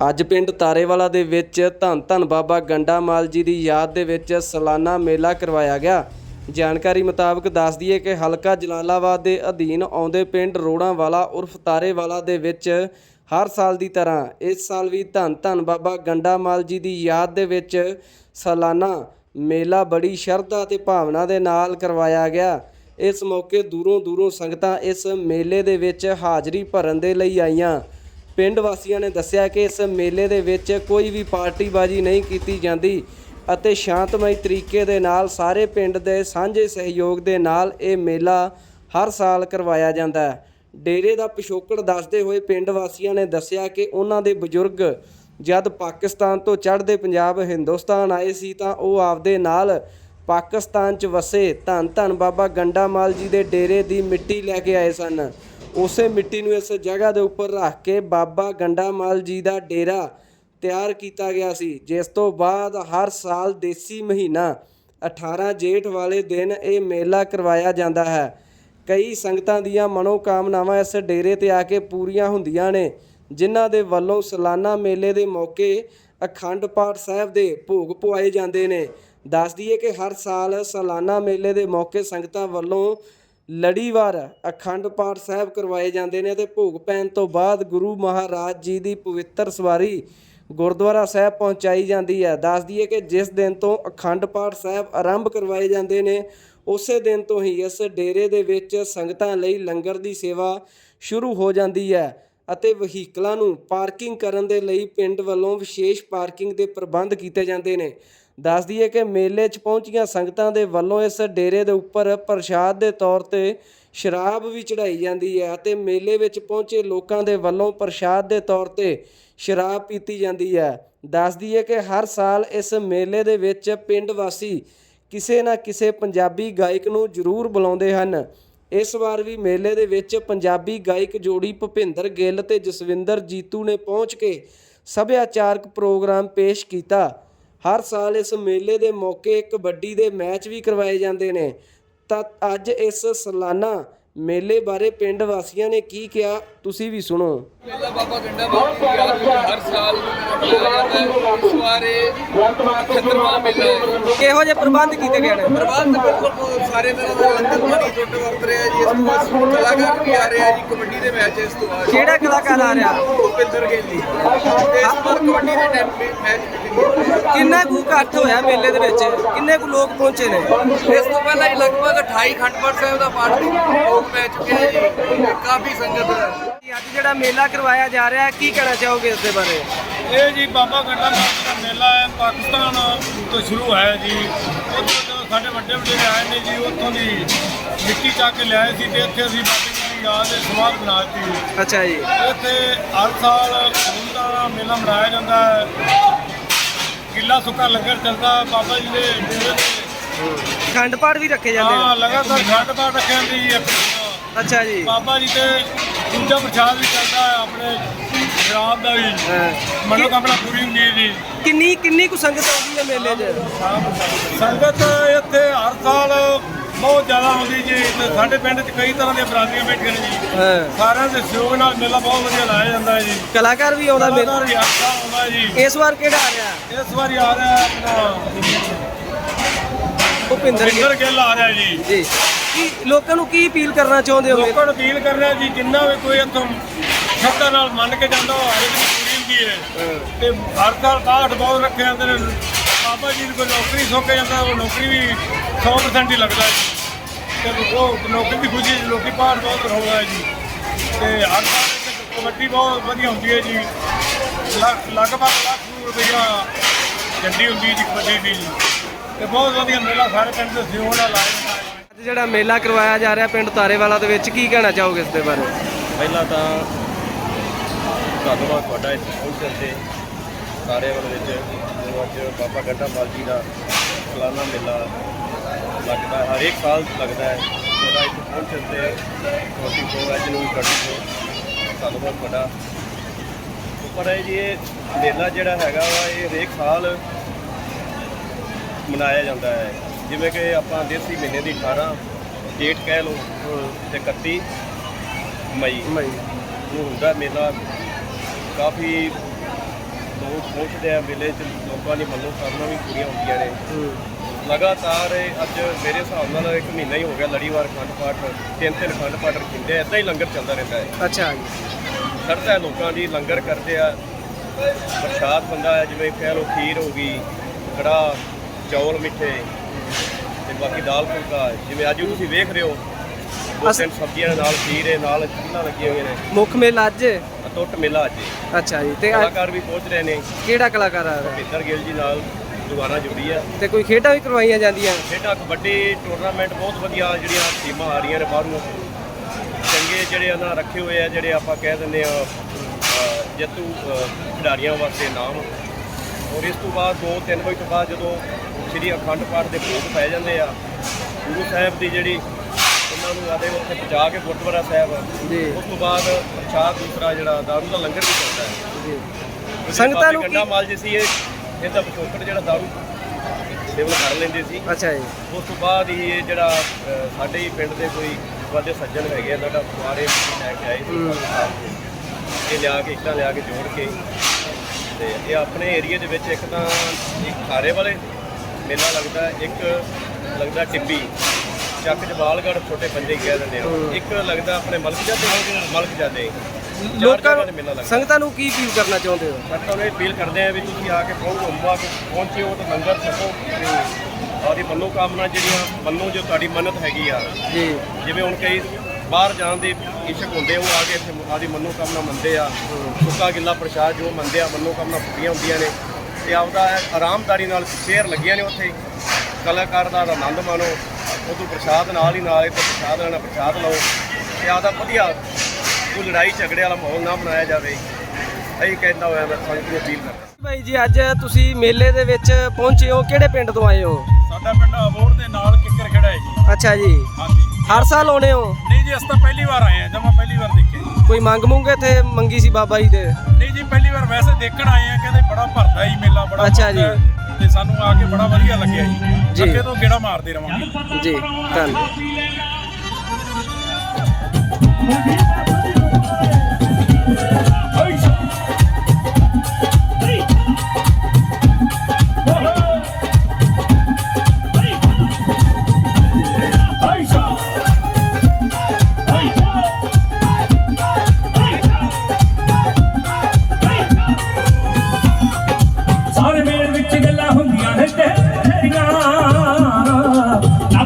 ਅੱਜ ਪਿੰਡ ਤਾਰੇਵਾਲਾ ਦੇ ਵਿੱਚ ਧੰਨ ਧੰਨ ਬਾਬਾ ਗੰਡਾ ਮਾਲ ਜੀ ਦੀ ਯਾਦ ਦੇ ਵਿੱਚ ਸਾਲਾਨਾ ਮੇਲਾ ਕਰਵਾਇਆ ਗਿਆ। ਜਾਣਕਾਰੀ ਮੁਤਾਬਕ ਦੱਸ ਦਈਏ ਕਿ ਹਲਕਾ ਜਲਾਲਾਬਾਦ ਦੇ ਅਧੀਨ ਆਉਂਦੇ ਪਿੰਡ ਰੋੜਾਂਵਾਲਾ ਉਰਫ ਤਾਰੇਵਾਲਾ ਦੇ ਵਿੱਚ ਹਰ ਸਾਲ ਦੀ ਤਰ੍ਹਾਂ ਇਸ ਸਾਲ ਵੀ ਧੰਨ ਧੰਨ ਬਾਬਾ ਗੰਡਾ ਮਾਲ ਜੀ ਦੀ ਯਾਦ ਦੇ ਵਿੱਚ ਸਾਲਾਨਾ ਮੇਲਾ ਬੜੀ ਸ਼ਰਧਾ ਤੇ ਭਾਵਨਾ ਦੇ ਨਾਲ ਕਰਵਾਇਆ ਗਿਆ। ਇਸ ਮੌਕੇ ਦੂਰੋਂ ਦੂਰੋਂ ਸੰਗਤਾਂ ਇਸ ਮੇਲੇ ਦੇ ਵਿੱਚ ਹਾਜ਼ਰੀ ਭਰਨ ਦੇ ਲਈ ਆਈਆਂ। ਪਿੰਡ ਵਾਸੀਆਂ ਨੇ ਦੱਸਿਆ ਕਿ ਇਸ ਮੇਲੇ ਦੇ ਵਿੱਚ ਕੋਈ ਵੀ ਪਾਰਟੀਬਾਜ਼ੀ ਨਹੀਂ ਕੀਤੀ ਜਾਂਦੀ ਅਤੇ ਸ਼ਾਂਤਮਈ ਤਰੀਕੇ ਦੇ ਨਾਲ ਸਾਰੇ ਪਿੰਡ ਦੇ ਸਾਂਝੇ ਸਹਿਯੋਗ ਦੇ ਨਾਲ ਇਹ ਮੇਲਾ ਹਰ ਸਾਲ ਕਰਵਾਇਆ ਜਾਂਦਾ ਹੈ। ਡੇਰੇ ਦਾ ਪਿਛੋਕੜ ਦੱਸਦੇ ਹੋਏ ਪਿੰਡ ਵਾਸੀਆਂ ਨੇ ਦੱਸਿਆ ਕਿ ਉਹਨਾਂ ਦੇ ਬਜ਼ੁਰਗ ਜਦ ਪਾਕਿਸਤਾਨ ਤੋਂ ਚੜ੍ਹਦੇ ਪੰਜਾਬ, ਹਿੰਦੁਸਤਾਨ ਆਏ ਸੀ ਤਾਂ ਉਹ ਆਪਦੇ ਨਾਲ ਪਾਕਿਸਤਾਨ 'ਚ ਵਸੇ। ਧੰਨ ਧੰਨ ਬਾਬਾ ਗੰਡਾ ਮਾਲ ਜੀ ਦੇ ਡੇਰੇ ਦੀ ਮਿੱਟੀ ਲੈ ਕੇ ਆਏ ਸਨ। ਉਸੇ ਮਿੱਟੀ ਨੂੰ ਇਸ ਜਗ੍ਹਾ ਦੇ ਉੱਪਰ ਰੱਖ ਕੇ ਬਾਬਾ ਗੰਡਾਮਾਲ ਜੀ ਦਾ ਡੇਰਾ ਤਿਆਰ ਕੀਤਾ ਗਿਆ ਸੀ, ਜਿਸ ਤੋਂ ਬਾਅਦ ਹਰ ਸਾਲ ਦੇਸੀ ਮਹੀਨਾ 18 ਜੇਠ ਵਾਲੇ ਦਿਨ ਇਹ ਮੇਲਾ ਕਰਵਾਇਆ ਜਾਂਦਾ ਹੈ। ਕਈ ਸੰਗਤਾਂ ਦੀਆਂ ਮਨੋਕਾਮਨਾਵਾਂ ਇਸ ਡੇਰੇ ਤੇ ਆ ਕੇ ਪੂਰੀਆਂ ਹੁੰਦੀਆਂ ਨੇ, ਜਿਨ੍ਹਾਂ ਦੇ ਵੱਲੋਂ ਸਾਲਾਨਾ ਮੇਲੇ ਦੇ ਮੌਕੇ ਅਖੰਡ ਪਾਠ ਸਾਹਿਬ ਦੇ ਭੋਗ ਪਵਾਏ ਜਾਂਦੇ ਨੇ। ਦੱਸ ਦਈਏ ਕਿ ਹਰ ਸਾਲ ਸਾਲਾਨਾ ਮੇਲੇ ਦੇ ਮੌਕੇ ਸੰਗਤਾਂ ਵੱਲੋਂ ਲੜੀਵਾਰ ਅਖੰਡ ਪਾਠ ਸਾਹਿਬ ਕਰਵਾਏ ਜਾਂਦੇ ਨੇ ਤੇ ਭੋਗ ਪੈਣ ਤੋਂ ਬਾਅਦ ਗੁਰੂ ਮਹਾਰਾਜ ਜੀ ਦੀ ਪਵਿੱਤਰ ਸਵਾਰੀ ਗੁਰਦੁਆਰਾ ਸਾਹਿਬ ਪਹੁੰਚਾਈ ਜਾਂਦੀ ਹੈ। ਦੱਸ ਦਈਏ ਕਿ ਜਿਸ ਦਿਨ ਤੋਂ ਅਖੰਡ ਪਾਠ ਸਾਹਿਬ ਆਰੰਭ ਕਰਵਾਏ ਜਾਂਦੇ ਨੇ, ਉਸੇ ਦਿਨ ਤੋਂ ਹੀ ਇਸ ਡੇਰੇ ਦੇ ਵਿੱਚ ਸੰਗਤਾਂ ਲਈ ਲੰਗਰ ਦੀ ਸੇਵਾ ਸ਼ੁਰੂ ਹੋ ਜਾਂਦੀ ਹੈ ਅਤੇ ਵਹੀਕਲਾਂ ਨੂੰ ਪਾਰਕਿੰਗ ਕਰਨ ਦੇ ਲਈ ਪਿੰਡ ਵੱਲੋਂ ਵਿਸ਼ੇਸ਼ ਪਾਰਕਿੰਗ ਦੇ ਪ੍ਰਬੰਧ ਕੀਤੇ ਜਾਂਦੇ ਨੇ। ਦੱਸ ਦਈਏ ਕਿ ਮੇਲੇ 'ਚ ਪਹੁੰਚੀਆਂ ਸੰਗਤਾਂ ਦੇ ਵੱਲੋਂ ਇਸ ਡੇਰੇ ਦੇ ਉੱਪਰ ਪ੍ਰਸ਼ਾਦ ਦੇ ਤੌਰ ਤੇ ਸ਼ਰਾਬ ਵੀ ਚੜਾਈ ਜਾਂਦੀ ਹੈ ਅਤੇ ਮੇਲੇ ਵਿੱਚ ਪਹੁੰਚੇ ਲੋਕਾਂ ਦੇ ਵੱਲੋਂ ਪ੍ਰਸ਼ਾਦ ਦੇ ਤੌਰ ਤੇ ਸ਼ਰਾਬ ਪੀਤੀ ਜਾਂਦੀ ਹੈ। ਦੱਸ ਦਈਏ ਕਿ ਹਰ ਸਾਲ ਇਸ ਮੇਲੇ ਦੇ ਵਿੱਚ ਪਿੰਡ ਵਾਸੀ ਕਿਸੇ ਨਾ ਕਿਸੇ ਪੰਜਾਬੀ ਗਾਇਕ ਨੂੰ ਜ਼ਰੂਰ ਬੁਲਾਉਂਦੇ ਹਨ। ਇਸ ਵਾਰ ਵੀ ਮੇਲੇ ਦੇ ਵਿੱਚ ਪੰਜਾਬੀ ਗਾਇਕ ਜੋੜੀ ਭੁਪਿੰਦਰ ਗਿੱਲ ਤੇ ਜਸਵਿੰਦਰ ਜੀਤੂ ਨੇ ਪਹੁੰਚ ਕੇ ਸੱਭਿਆਚਾਰਕ ਪ੍ਰੋਗਰਾਮ ਪੇਸ਼ ਕੀਤਾ। ਹਰ ਸਾਲ ਇਸ ਮੇਲੇ ਦੇ ਮੌਕੇ ਕਬੱਡੀ ਦੇ ਮੈਚ ਵੀ ਕਰਵਾਏ ਜਾਂਦੇ ਨੇ। ਤਾਂ ਅੱਜ ਇਸ ਸਾਲਾਨਾ ਮੇਲੇ ਬਾਰੇ ਪਿੰਡ ਵਾਸੀਆਂ ਨੇ ਕੀ ਕਿਹਾ ਤੁਸੀਂ ਵੀ ਸੁਣੋ। ਮੇਲਾ ਬਾਬਾ ਗੰਡਾ ਬਾਬਾ ਹਰ ਸਾਲ ਵਾਰੇ 78ਵਾਂ ਮੇਲਾ। ਕਿਹੋ ਜਿਹੇ ਪ੍ਰਬੰਧ ਕੀਤੇ ਗਏ ਨੇ? ਪ੍ਰਬੰਧ ਬਿਲਕੁਲ ਸਾਰੇ ਤਰ੍ਹਾਂ ਦਾ ਲੰਗਰ ਪਾਣੀ ਟੁੱਟ ਵਰਤ ਰਿਹਾ ਜੀ। ਇਸ ਤੋਂ ਬਾਅਦ ਕਲਾਕਾਰ ਵੀ ਆ ਰਿਹਾ ਜੀ ਕਬੱਡੀ ਦੇ ਮੈਚ ਇਸ ਤੋਂ ਬਾਅਦ। ਕਿਹੜਾ ਕਲਾਕਾਰ ਆ ਰਿਹਾ? ਭੁਪਿੰਦਰ ਗੇਲੀ ਇਸ ਵਾਰ ਕਬੱਡੀ ਦੇ ਮੈਚ ਕਿੰਨਾ ਕੁ ਇਕੱਠ ਹੋਇਆ ਮੇਲੇ ਦੇ ਵਿੱਚ? ਕਿੰਨੇ ਕੁ ਲੋਕ ਪਹੁੰਚੇ ਨੇ? ਇਸ ਤੋਂ ਪਹਿਲਾਂ ਹੀ ਲਗਭਗ 28 ਖੰਡਪੜ ਸਾਹਿਬ ਦਾ ਪਾਠ ਲੋਕ ਪੈ ਚੁੱਕੇ ਹੈ ਜੀ। ਕਾਫੀ ਸੰਗਤ ਹੈ। ਅੱਜ ਜਿਹੜਾ ਮੇਲਾ ਕਰਵਾਇਆ ਜਾ ਰਿਹਾ ਹੈ ਕੀ ਕਹਿਣਾ ਚਾਹੋਗੇ ਇਸ ਦੇ ਬਾਰੇ? ਇਹ ਜੀ ਬਾਬਾ ਗੰਡਾ ਮਾਤਾ ਦਾ ਮੇਲਾ ਹੈ ਪਾਕਿਸਤਾਨ ਤੋਂ ਸ਼ੁਰੂ ਹੋਇਆ ਜੀ। ਉੱਥੋਂ ਸਾਡੇ ਵੱਡੇ ਵੱਡੇ ਆਏ ਨੇ ਜੀ ਉੱਥੋਂ ਦੀ ਮਿੱਟੀ ਚੱਕ ਕੇ ਲਿਆਏ ਸੀ ਤੇ ਇੱਥੇ ਅਸੀਂ ਬਾਬੇ ਜੀ ਦੀ ਯਾਦ ਦੇ ਸਮਾਧ ਬਣਾ ਦਿੱਤੀ। ਅੱਛਾ ਜੀ। ਇੱਥੇ ਹਰ ਸਾਲ ਖੂਨ ਦਾ ਮੇਲਾ ਮਨਾਇਆ ਜਾਂਦਾ ਹੈ। ਗਿੱਲਾ ਸੁੱਕਾ ਲੰਗਰ ਚੱਲਦਾ ਬਾਬਾ ਜੀ ਦੇ ਡੇਰੇ ਤੇ ਖੰਡ ਪਾਠ ਵੀ ਰੱਖੇ ਜਾਂਦੇ ਹਾਂ ਨੇ ਲਗਾਤਾਰ ਖੰਡ ਪਾਠ ਰੱਖਿਆ ਦੀ ਇੱਕ ਦਿਨ। ਅੱਛਾ ਜੀ। ਬਾਬਾ ਜੀ ਤੇ ਦੂਜਾ ਪ੍ਰਸ਼ਾਦ ਵੀ ਚੱਲਦਾ ਹੈ ਆਪਣੇ ਸ਼ਰਾਬ ਦਾ ਵੀ ਹਾਂ। ਮਨੋਕਾਮਨਾ ਪੂਰੀ ਹੁੰਦੀ ਹੈ ਜੀ। ਕਿੰਨੀ ਕਿੰਨੀ ਕੁ ਸੰਗਤ ਆਉਂਦੀ ਹੈ ਮੇਲੇ 'ਚ? ਸੰਗਤ ਇੱਥੇ ਹਰ ਸਾਲ ਬਹੁਤ ਜ਼ਿਆਦਾ ਆਉਂਦੀ ਜੀ। ਤੇ ਸਾਡੇ ਪਿੰਡ 'ਚ ਕਈ ਤਰ੍ਹਾਂ ਦੀਆਂ ਬਰਾਦਰੀਆਂ ਬੈਠੀਆਂ ਨੇ ਜੀ। ਹਾਂ। ਸਾਰਿਆਂ ਦੇ ਸਹਿਯੋਗ ਨਾਲ ਮੇਲਾ ਬਹੁਤ ਵਧੀਆ ਲਾਇਆ ਜਾਂਦਾ ਹੈ ਜੀ। ਕਲਾਕਾਰ ਵੀ ਆਉਂਦਾ ਮੇਲੇ? ਆਉਂਦਾ ਹੈ ਜੀ। ਇਸ ਵਾਰ ਕਿਹੜਾ ਆ ਰਿਹਾ? ਇਸ ਵਾਰੀ ਆ ਰਿਹਾ ਆਪਣਾ ਭੁਪਿੰਦਰ ਗਿੱਲ ਆ ਰਿਹਾ ਜੀ। ਜੀ। ਕੀ ਲੋਕਾਂ ਨੂੰ ਕੀ ਅਪੀਲ ਕਰਨਾ ਚਾਹੁੰਦੇ ਹੋ ਲੋਕਾਂ ਨੂੰ ਅਪੀਲ ਕਰ ਰਿਹਾ ਜੀ ਜਿੰਨਾ ਵੀ ਕੋਈ ਇੱਥੋਂ ਸ਼ਰਧਾ ਨਾਲ ਮੰਨ ਕੇ ਜਾਂਦਾ ਉਹ ਹਰ ਇੱਕ ਦੀ ਪੂਰੀ ਹੁੰਦੀ ਹੈ। ਤੇ ਹਰ ਸਾਲ ਬਾਹਠ ਬਹੁਤ ਰੱਖੇ ਜਾਂਦੇ ਨੇ। ਬਾਬਾ ਜੀ ਨੂੰ ਕੋਈ ਨੌਕਰੀ ਸੋਕੇ ਜਾਂਦਾ ਉਹ ਨੌਕਰੀ ਵੀ 100% ਹੀ ਲੱਗਦਾ ਹੈ ਜੀ। ਤੇ ਉਹ ਨੌਕਰੀ ਦੀ ਖੁਸ਼ੀ 'ਚ ਲੋਕੀ ਬਾਹਠ ਬਹੁਤ ਰੋਣਾ ਹੈ ਜੀ। ਤੇ ਹਰ ਸਾਲ ਇੱਕ ਕਬੱਡੀ ਬਹੁਤ ਵਧੀਆ ਹੁੰਦੀ ਹੈ ਜੀ। ਲੱਖ- ਲਗਭਗ ਲੱਖ ਰੁਪਈਆ ਗੱਡੀ ਹੁੰਦੀ ਹੈ ਜੀ ਕਬੱਡੀ ਦੀ ਜੀ। ਤੇ ਬਹੁਤ ਵਧੀਆ ਮੇਲਾ ਸਾਰੇ ਪਿੰਡ ਦੇ ਸਹਿਯੋਗ ਨਾਲ ਲਾਇਆ ਅੱਜ ਜਿਹੜਾ ਮੇਲਾ ਕਰਵਾਇਆ ਜਾ ਰਿਹਾ ਪਿੰਡ ਤਾਰੇਵਾਲਾ ਦੇ ਵਿੱਚ ਕੀ ਕਹਿਣਾ ਚਾਹੋਗੇ ਇਸ ਦੇ ਬਾਰੇ? ਪਹਿਲਾਂ ਤਾਂ ਧੰਨਵਾਦ ਤੁਹਾਡਾ ਇੱਥੇ ਪਹੁੰਚਣ ਤੇ ਸਾਰੇ ਵੱਲ ਵਿੱਚ ਜੋ ਅੱਜ ਬਾਬਾ ਗੰਡਾ ਮਾਲ ਜੀ ਦਾ ਸਾਲਾਨਾ ਮੇਲਾ ਲੱਗਦਾ ਹੈ ਹਰੇਕ ਸਾਲ ਲੱਗਦਾ ਹੈ। ਤੁਹਾਡਾ ਇੱਥੇ ਪਹੁੰਚਣ ਤੇ ਤੁਹਾਡੀ ਅੱਜ ਨੂੰ ਗੱਡੀ ਤੋਂ ਧੰਨਵਾਦ ਤੁਹਾਡਾ। ਉੱਪਰ ਹੈ ਜੀ ਇਹ ਮੇਲਾ ਜਿਹੜਾ ਹੈਗਾ ਵਾ ਇਹ ਹਰੇਕ ਸਾਲ ਮਨਾਇਆ ਜਾਂਦਾ ਹੈ। ਜਿਵੇਂ ਕਿ ਆਪਾਂ ਦੇਸੀ ਮਹੀਨੇ ਦੀ 18 ਡੇਟ ਕਹਿ ਲਓ ਤੇ 31 ਮਈ ਮਈ। ਨੂੰ ਹੁੰਦਾ ਮੇਲਾ। ਕਾਫੀ ਲੋਕ ਪਹੁੰਚਦੇ ਆ ਮੇਲੇ 'ਚ ਲੋਕਾਂ ਦੀ ਮਨੋ ਕਾਮਨਾ ਵੀ ਪੂਰੀਆਂ ਹੁੰਦੀਆਂ ਨੇ। ਲਗਾਤਾਰ ਇਹ ਅੱਜ ਮੇਰੇ ਹਿਸਾਬ ਨਾਲ ਇੱਕ ਮਹੀਨਾ ਹੀ ਹੋ ਗਿਆ ਲੜੀਵਾਰ ਖੰਡ ਪਾਠ ਤਿੰਨ ਤਿੰਨ ਖੰਡ ਪਾਠ ਰੱਖਿੰਦੇ ਇਦਾਂ ਹੀ ਲੰਗਰ ਚੱਲਦਾ ਰਹਿੰਦਾ ਹੈ। ਅੱਛਾ ਜੀ। ਹੈ ਲੋਕਾਂ ਦੀ ਲੰਗਰ ਕਰਦੇ ਆ। ਪ੍ਰਸ਼ਾਦ ਬੰਦਾ ਜਿਵੇਂ ਕਹਿ ਲਓ ਖੀਰ ਹੋ ਗਈ ਕੜਾ ਚੌਲ ਮਿੱਠੇ ਤੇ ਬਾਕੀ ਦਾਲ ਫੁਲਕਾ ਜਿਵੇਂ ਅੱਜ ਤੁਸੀਂ ਵੇਖ ਰਹੇ ਹੋ ਦੋ ਤਿੰਨ ਸਬਜ਼ੀਆਂ ਨਾਲ ਖੀਰ ਨਾਲ ਚੀਜ਼ਾਂ ਲੱਗੀਆਂ ਹੋਈਆਂ ਨੇ। ਮੁੱਖ ਮੇਲਾ ਅੱਜ? ਟੁੱਟ ਮੇਲਾ ਅੱਜ। ਅੱਛਾ ਜੀ ਤੇ ਕਲਾਕਾਰ ਵੀ ਪਹੁੰਚ ਰਹੇ ਨੇ। ਕਿਹੜਾ ਕਲਾਕਾਰ ਆ ਰਿਹਾ? ਭਿੰਦਰ ਗਿੱਲ ਜੀ ਨਾਲ ਦੁਬਾਰਾ ਜੁੜੀ ਆ ਤੇ ਕੋਈ ਖੇਡਾਂ ਵੀ ਕਰਵਾਈਆਂ ਜਾਂਦੀਆਂ? ਖੇਡਾਂ ਕਬੱਡੀ ਟੂਰਨਾਮੈਂਟ ਬਹੁਤ ਵਧੀਆ ਜਿਹੜੀਆਂ ਟੀਮਾਂ ਆ ਰਹੀਆਂ ਨੇ ਬਾਹਰੋਂ। ਚੰਗੇ ਜਿਹੜੇ ਉਹਨਾਂ ਰੱਖੇ ਹੋਏ ਆ ਜਿਹੜੇ ਆਪਾਂ ਕਹਿ ਦਿੰਦੇ ਆ ਜੇਤੂ ਖਿਡਾਰੀਆਂ ਵਾਸਤੇ ਨਾਮ। ਔਰ ਇਸ ਤੋਂ ਬਾਅਦ 2-3 ਵਜੇ ਤੋਂ ਬਾਅਦ ਜਦੋਂ ਸ੍ਰੀ ਅਖੰਡ ਪਾਠ ਦੇ ਭੋਗ ਪੈ ਜਾਂਦੇ ਆ। ਗੁਰੂ ਸਾਹਿਬ ਦੀ ਜਿਹੜੀ ਉਹਨਾਂ ਨੂੰ ਆਦੇ ਉੱਥੇ ਪਹੁੰਚਾ ਕੇ ਗੁਰਦੁਆਰਾ ਸਾਹਿਬ ਉਸ ਤੋਂ ਬਾਅਦ ਪ੍ਰਸ਼ਾਦ ਦੂਸਰਾ ਜਿਹੜਾ ਦਾਰੂ ਦਾ ਲੰਗਰ ਵੀ ਚੱਲਦਾ ਹੈ। ਜੀ। ਸੰਗਤਾਂ ਨੂੰ ਕੀ ਮਾਲ ਜੀ ਸੀ ਇਹ ਇਹਦਾ ਪਿਛੋਕੜ ਜਿਹੜਾ ਦਾਰੂ ਸੇਵਨ ਕਰ ਲੈਂਦੇ ਸੀ। ਅੱਛਾ ਜੀ। ਉਸ ਤੋਂ ਬਾਅਦ ਹੀ ਇਹ ਜਿਹੜਾ ਸਾਡੇ ਹੀ ਪਿੰਡ ਦੇ ਕੋਈ ਵਾਦੇ ਸੱਜਣ ਹੈਗੇ ਆ ਸਾਡਾ ਕੁਆਰੇ ਲੈ ਕੇ ਆਏ ਸੀ। ਇਹ ਲਿਆ ਕੇ ਇੱਟਾਂ ਲਿਆ ਕੇ ਜੋੜ ਕੇ। ਤੇ ਇਹ ਆਪਣੇ ਏਰੀਆ ਦੇ ਵਿੱਚ ਇੱਕ ਤਾਂ ਇੱਕ ਖਾਰੇ ਵਾਲੇ ਮੇਲਾ ਲੱਗਦਾ ਇੱਕ ਲੱਗਦਾ ਟਿੱਬੀ ਚੱਕ ਜਵਾਲਗੜ੍ਹ ਛੋਟੇ ਪੰਜੇ ਕਹਿ ਦਿੰਦੇ ਆ। ਇੱਕ ਲੱਗਦਾ ਆਪਣੇ ਮਲਕ ਜਾਦੇ ਮਲਕ ਜਾਦੇ। ਲੋਕਾਂ ਨੂੰ ਸੰਗਤਾਂ ਨੂੰ ਕੀ ਅਪੀਲ ਕਰਨਾ ਚਾਹੁੰਦੇ ਹੋ? ਤੁਹਾਨੂੰ ਇਹ ਅਪੀਲ ਕਰਦੇ ਆ ਵੀ ਤੁਸੀਂ ਆ ਕੇ ਅੰਬਾ ਕੇ ਪਹੁੰਚਿਓ ਤੇ ਲੰਗਰ ਛਕੋ। ਔਰ ਇਹ ਮਨੋ ਕਾਮਨਾ ਜਿਹੜੀਆਂ ਮੰਨੋ ਜੋ ਤੁਹਾਡੀ ਮੰਨਤ ਹੈਗੀ ਆ ਜੀ। ਜਿਵੇਂ ਹੁਣ ਕਈ ਬਾਹਰ ਜਾਣ ਦੇ ਇਸ਼ਕ ਹੁੰਦੇ ਉਹ ਆ ਕੇ ਇੱਥੇ ਆਦੀ ਮਨੋ ਕਾਮਨਾ ਮੰਨਦੇ ਆ। ਸੁੱਕਾ ਗਿੱਲਾ ਪ੍ਰਸ਼ਾਦ ਜੋ ਮੰਨਦੇ ਆ ਮਨੋ ਕਾਮਨਾ ਪੂਰੀਆਂ ਹੁੰਦੀਆਂ ਨੇ। ਤੇ ਆਪਦਾ ਇਹ ਆਰਾਮਦਾਰੀ ਨਾਲ ਸ਼ੇਅਰ ਲੱਗੀਆਂ ਨੇ ਉੱਥੇ। ਕਲਾਕਾਰ ਦਾ ਆਨੰਦ ਮਾਣੋ ਉਦੋਂ ਪ੍ਰਸ਼ਾਦ ਨਾਲ ਹੀ ਨਾਲ ਇੱਥੇ ਪ੍ਰਸ਼ਾਦ ਲੈਣਾ ਪ੍ਰਸ਼ਾਦ ਲਓ। ਤੇ ਆਪਦਾ ਵਧੀਆ ਕੋਈ ਲੜਾਈ ਝਗੜੇ ਵਾਲਾ ਮਾਹੌਲ ਨਾ ਬਣਾਇਆ ਜਾਵੇ। ਇਹੀ ਕਹਿੰਦਾ ਹੋਇਆ ਮੈਂ ਸੰਗਤ ਨੂੰ ਅਪੀਲ ਕਰਦਾ। ਭਾਈ ਜੀ ਅੱਜ ਤੁਸੀਂ ਮੇਲੇ ਦੇ ਵਿੱਚ ਪਹੁੰਚੇ ਹੋ ਕਿਹੜੇ ਪਿੰਡ ਤੋਂ ਆਏ ਹੋ? ਸਾਡਾ ਪਿੰਡ ਅਬੋਰ ਦੇ ਨਾਲ ਕਿੱਕਰ ਖੜਾ ਹੈ ਜੀ। ਅੱਛਾ ਜੀ। ਹਾਂਜੀ। ਹਰ ਸਾਲ ਆਉਣੇ ਹੋ? ਨਹੀਂ ਜੀ ਅਸੀਂ ਤਾਂ ਪਹਿਲੀ ਵਾਰ ਆਏ ਆ ਜਮਾ ਪਹਿਲੀ ਵਾਰ ਦੇਖੇ ਜੀ। ਕੋਈ ਮੰਗ ਮੁੰਗ ਇੱਥੇ ਮੰਗੀ ਸੀ ਬਾਬਾ ਜੀ ਦੇ? ਨਹੀਂ ਜੀ ਪਹਿਲੀ ਵਾਰ ਵੈਸੇ ਦੇਖਣ ਆਏ ਆ ਕਹਿੰਦੇ ਬੜਾ ਭਰਦਾ ਹੀ ਮੇਲਾ ਬੜਾ ਅੱਛਾ ਭਰਦਾ ਹੈ। ਤੇ ਸਾਨੂੰ ਆ ਕੇ ਬੜਾ ਵਧੀਆ ਲੱਗਿਆ ਜੀ। ਜੀ। ਅੱਗੇ ਤੋਂ ਗੇੜਾ ਮਾਰਦੇ ਰਵਾਂਗੇ। ਜੀ ਧੰਨਵਾਦ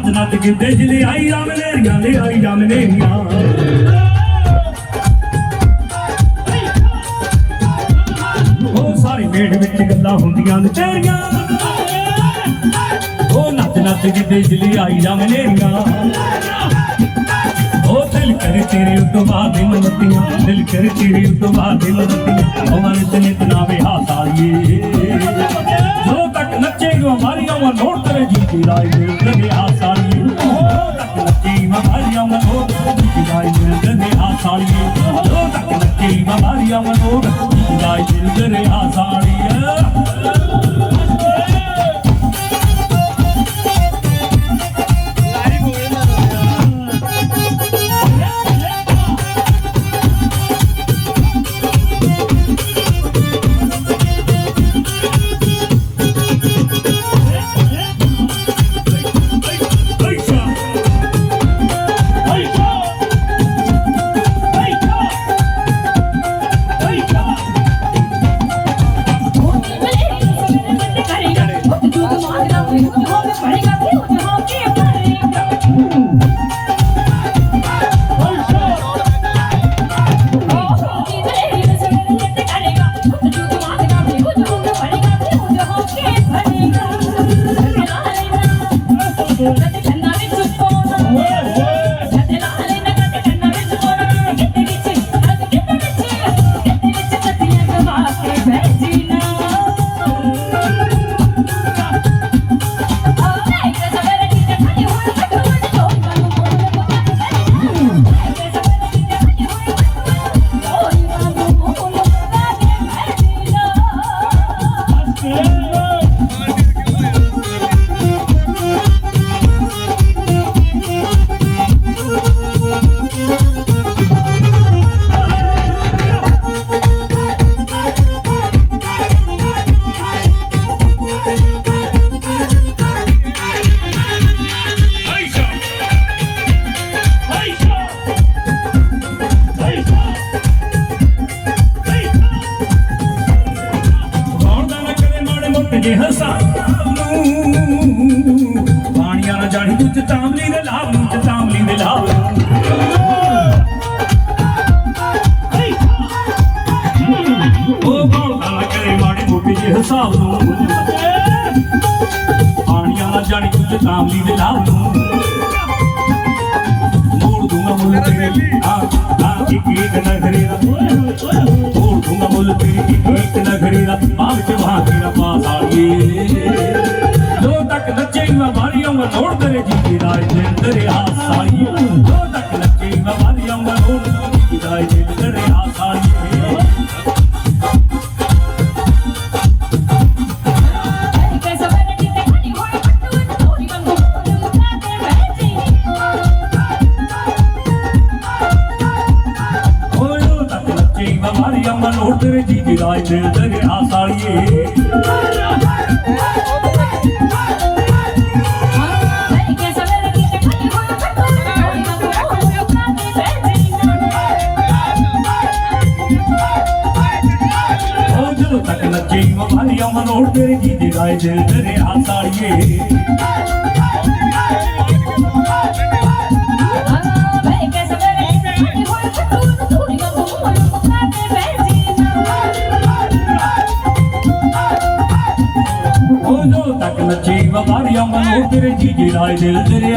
ਨੱਦ ਨੱਦ ਗਿੱਦੇ ਜਿਲੇ ਆਈ ਰਾਮ ਨੇਰੀਆਂ ਲੈ ਆਈ ਰਾਮ ਨੇਰੀਆਂ ਉਹ ਸਾਰੇ ਮੇਲ ਵਿੱਚ ਗੱਲਾਂ ਹੁੰਦੀਆਂ ਨੇ, ਤੇਰੀਆਂ। ਉਹ ਨੱਦ ਨੱਦ ਗਿੱਦੇ ਜਿਲੇ ਆਈ ਰਾਮ ਨੇਰੀਆਂ ਉਹ ਦਿਲ ਕਰ ਤੇਰੇ ਉਤੋਂ ਬਾਅਦ ਮਨਤੀਆਂ ਦਿਲ ਕਰ ਤੇਰੇ ਉਤੋਂ ਬਾਅਦ ਮਨਤੀਆਂ ਹਮਾਰੇ ਤਨੇ ਤਨਾਵੇ ਹਾਸਾਲੀਏ ਜੋ ਤੱਕ ਨੱਚੇਗਾ, ਮਾਰੀਆਂ ਵਾ ਨੋਟ ਤੇਰੇ ਜੀ ਦੀ ਰਾਈ Whoa, whoa. ਹਿਸਾਬ ਨੂੰ ਪਾਣੀਆਂ ਨਾ ਜਾਣੀ ਤੂੰ ਚਤਾਮਲੀ ਦੇ ਲਾਭ ਨੂੰ ਮੋੜ ਦੂੰਗਾ ਮੁੱਲ ਤੇਰੇ ਆ ਆ ਇੱਕ ਇੱਕ ਨਖਰੇ ਦਾ। ਮੋੜ ਦੂੰਗਾ ਮੁੱਲ ਤੇਰੀ ਇੱਕ ਇੱਕ ਨਖਰੇ ਦਾ। ਬਾਹਰ ਚ ਵਾਹ ਤੇਰਾ ਪਾਸ ਆਈਏ ਜੋ ਤੱਕ ਨੱਚੇ ਮੈਂ ਮਾਰੀ ਆਉਂਗਾ ਨੋੜ ਤੇਰੇ ਜੀ ਦੀ ਦੇ ਆਸ ਆਈਏ ਜੋ ਤੱਕ ਨੱਚੇ ਮੈਂ ਮਾਰੀ ਆਉਂਗਾ ਨੋੜ ਤੇਰੇ ਜੀ ਦੀ उठते जीती राय दरिया साड़िए तक नचे मारिया मनोर तेरे की दिलाए दिल तेरे हाथ आड़िए ਮਾਰੀ ਜੀ ਦੀ ਰਾਜ ਦੇ ਤੇਰੇ